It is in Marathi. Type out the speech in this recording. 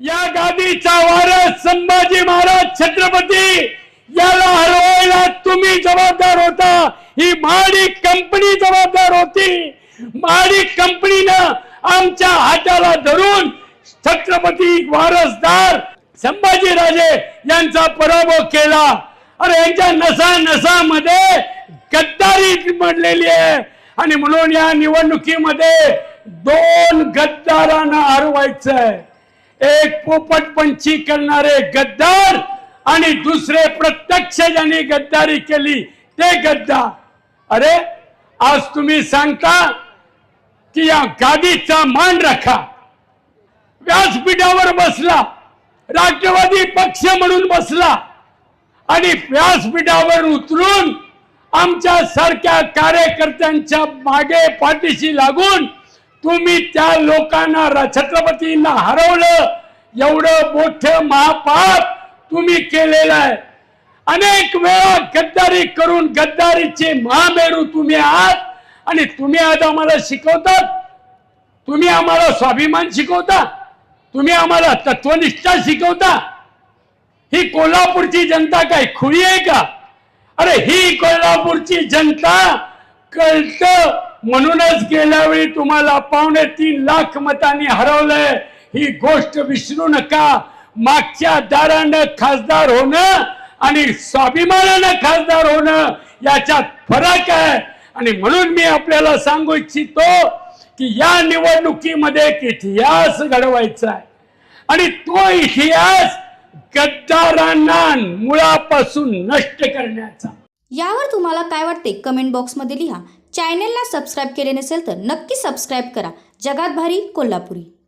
या गादीचा वारस संभाजी महाराज छत्रपती याला हरवायला तुम्ही जबाबदार होता. ही माडी कंपनी जबाबदार होती. माडी कंपनीनं आमच्या हाताला धरून छत्रपती वारसदार संभाजीराजे यांचा पराभव केला. अरे यांच्या नसा नसामध्ये गद्दारी म्हणलेली आहे. आणि म्हणून या निवडणुकीमध्ये दोन गद्दारांना हरवायचंय. एक पोपटपंची करणारे गद्दार आणि दुसरे प्रत्यक्ष ज्यांनी गद्दारी केली ते गद्दार. अरे आज तुम्ही सांगता की या गादीचा मान राखा. व्यासपीठावर बसला. राष्ट्रवादी पक्ष म्हणून बसला. आणि व्यासपीठावर उतरून आमच्या सारख्या कार्यकर्त्यांच्या मागे पाठीशी लागून तुम्ही त्या लोकांना छत्रपतींना हरवलं. एवढं मोठं महापाप तुम्ही केलेलं आहे. अनेक वेळा गद्दारी करून गद्दारीचे महामेरू तुम्ही आहात आणि तुम्ही आज आम्हाला शिकवतात. तुम्ही आम्हाला स्वाभिमान शिकवता तुम्ही आम्हाला तत्वनिष्ठा शिकवता. ही कोल्हापूरची जनता काय खुळी आहे का? अरे ही कोल्हापूरची जनता कळत म्हणूनच गेल्या वेळी तुम्हाला पावणे तीन लाख मतांनी हरवलंय. ही गोष्ट विसरू नका. मागच्या दारानं खासदार होणं आणि स्वाभिमानानं खासदार होणं याच्यात फरक आहे. आणि म्हणून मी आपल्याला सांगू इच्छितो की या निवडणुकीमध्ये एक इतिहास घडवायचा आहे. आणि तो इतिहास गद्दारांना मुळापासून नष्ट करण्याचा. यावर तुम्हाला काय वाटते? कमेंट बॉक्समध्ये लिहा. चॅनेलला सबस्क्राईब केले नसेल तर नक्की सबस्क्राईब करा. जगात भारी कोल्हापुरी.